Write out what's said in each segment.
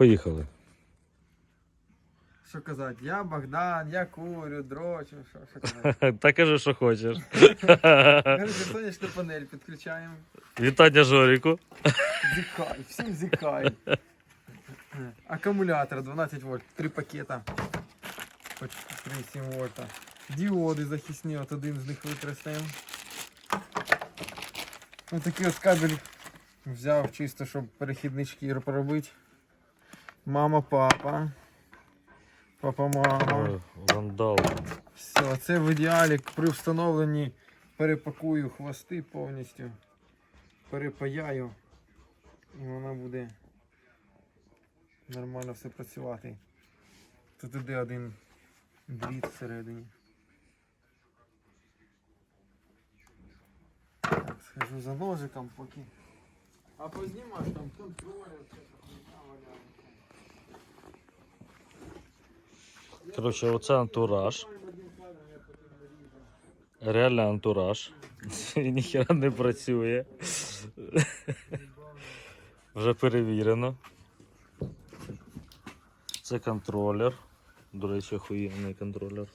поїхали. Що казати? Я Богдан, я курю, дрочу, що, що казати? Та кажи, що хочеш. Короче, сонячну панель підключаємо. Вітання Жоріку. Зікай, всім зікай. Акумулятор 12 вольт, три пакета. По 3,7 вольта. Діоди захисні, от один з них використаємо. Ось такий ось кабель взяв чисто, щоб перехідний шкір поробити. Мама, папа. Папа, мама. Вандал. Все, це в ідеалі при встановленні перепакую хвости повністю, перепаяю і вона буде нормально все працювати. Тут іде один дріт всередині. Так, схожу за ножиком поки. А познімаш там контролер, все так валяється. Коротше, оце антураж. Реально антураж. Ніхера не працює. Вже перевірено. Це контролер. До речі, охуєнний контролер.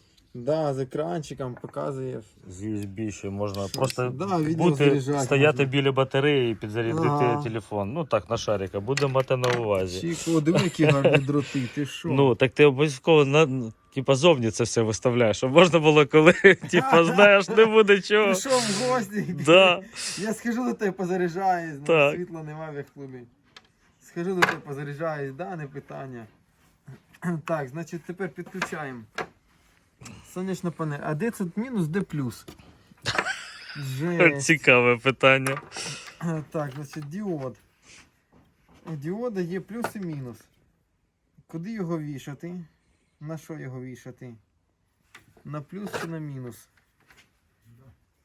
Да, з екранчиком показує. З USB ще можна просто Да, відео бути, заряджати стояти можна. біля батареї і підзарядити Ага. телефон. Ну так, на шарика. Буде мати на увазі. Чіко, диви, які гарні дроти, ти що? Ну, так ти обов'язково на типа зовні це все виставляєш, щоб можна було, коли типа знаєш, не буде чого. Пішов в гості. Да. Я схожу до тебе позаряджаюсь, ну, Так. світла немає в клубі. Схожу до тебе позаряджаюсь, да, не питання. Так, значить тепер підключаємо. Сонячна панель. А де тут мінус, де плюс? Жесть. Цікаве питання. Так, значить, діод. У діода є плюс і мінус. Куди його вішати? На що його вішати? На плюс чи на мінус?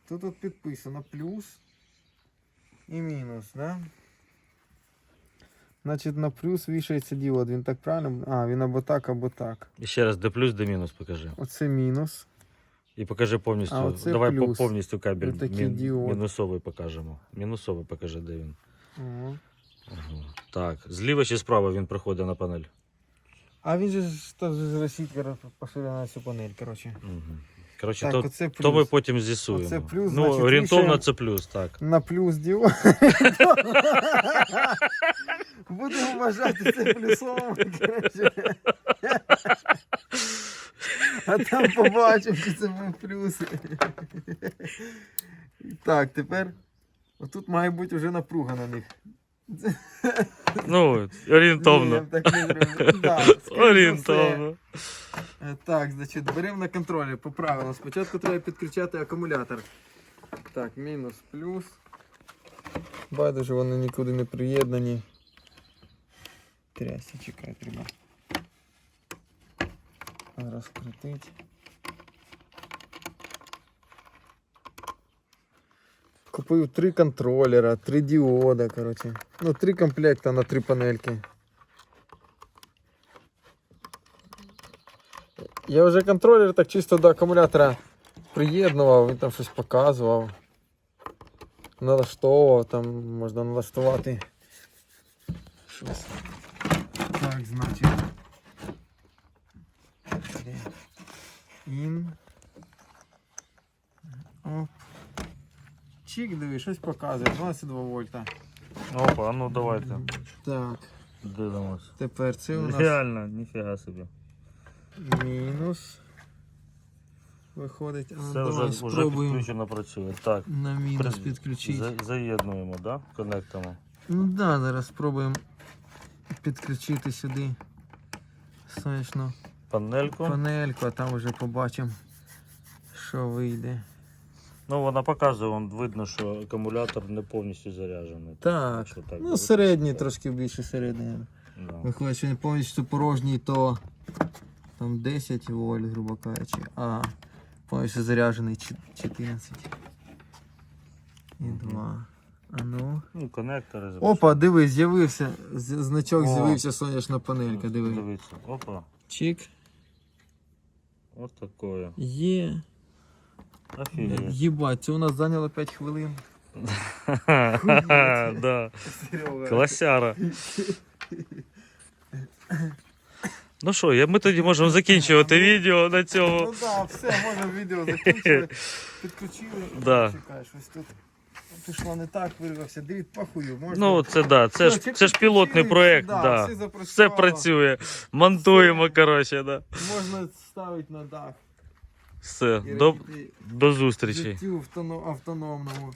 Тут от підписано плюс і мінус, да? Значить на плюс вішається діод. Він так правильно? А, він або так, або так. І ще раз, де плюс, де мінус покажи. Оце мінус. І покажи повністю. А оце Давай плюс. повністю кабель Отакий діод. мінусовий покажемо. Мінусовий покажи, де він. Ага. Так, зліва чи справа він приходить на панель. А він же з розсітка поширена на всю панель, коротше. Угу. Коротше, Так, то, оце плюс. то ми потім з'ясуємо. Оце плюс, ну, значить, орієнтовно це плюс, так. На плюс діод. Будемо вважати це плюсом. А там побачимо, що це був плюс. Так, тепер. Отут має бути вже напруга на них. Ну, Ні, я орієнтовно. б так не. Да, за все. Орієнтовно. Е, Так, значить, беремо на контролі по правилам. Спочатку треба підключати акумулятор. Так, мінус, плюс. Байдуже вони нікуди не приєднані. Трясся, чекай, треба. Розкрутить. Купив три контролера, три діода, коротше. Ну, три комплекта на три панельки. Я вже контролер так чисто до акумулятора приєднував, він там щось показував. Налаштовував, там можна налаштувати. Щось. Так, значить. Ін. Оп. Чик, диви, щось показує. 22 вольта. Опа, а ну давайте. Так, Дивимось. тепер це у нас Реально, ніфіга собі. мінус. Виходить. А, Все давай вже, вже спробуємо підключено працює. Так. на мінус при- підключити. за- Заєднуємо, да? Конектимо. Ну да, зараз спробуємо підключити сюди сонячну Панельку. панельку, а там вже побачимо, що вийде. Ну, вона показує, вон видно, що акумулятор не повністю заряджений. Так, Якщо так ну середній, трошки більше середній. Да. Виходить, що не повністю порожній, то там 10 вольт, грубо кажучи, а повністю заряджений 14. І 2. А ну. Ну, конектори. Опа, диви, з'явився. Значок О. з'явився сонячна панелька, диви. Дивіться. Опа. Чик. От такое. Є. Офігеть. Єбать, це у нас зайняло 5 хвилин. Да. Класяра. Ну що, ми тоді можемо закінчувати відео на цьому. Ну так, все, можна відео закінчувати. Підключили. Да. Чекай, щось тут пішло не так, вирвався. Дивіться, пахую. Можна. Ну, це да, це ж, це ж пілотний проєкт, да, да. все Все працює. Монтуємо, коротше, да. Можна ставити на дах. Все, до, до зустрічі. життю автономному.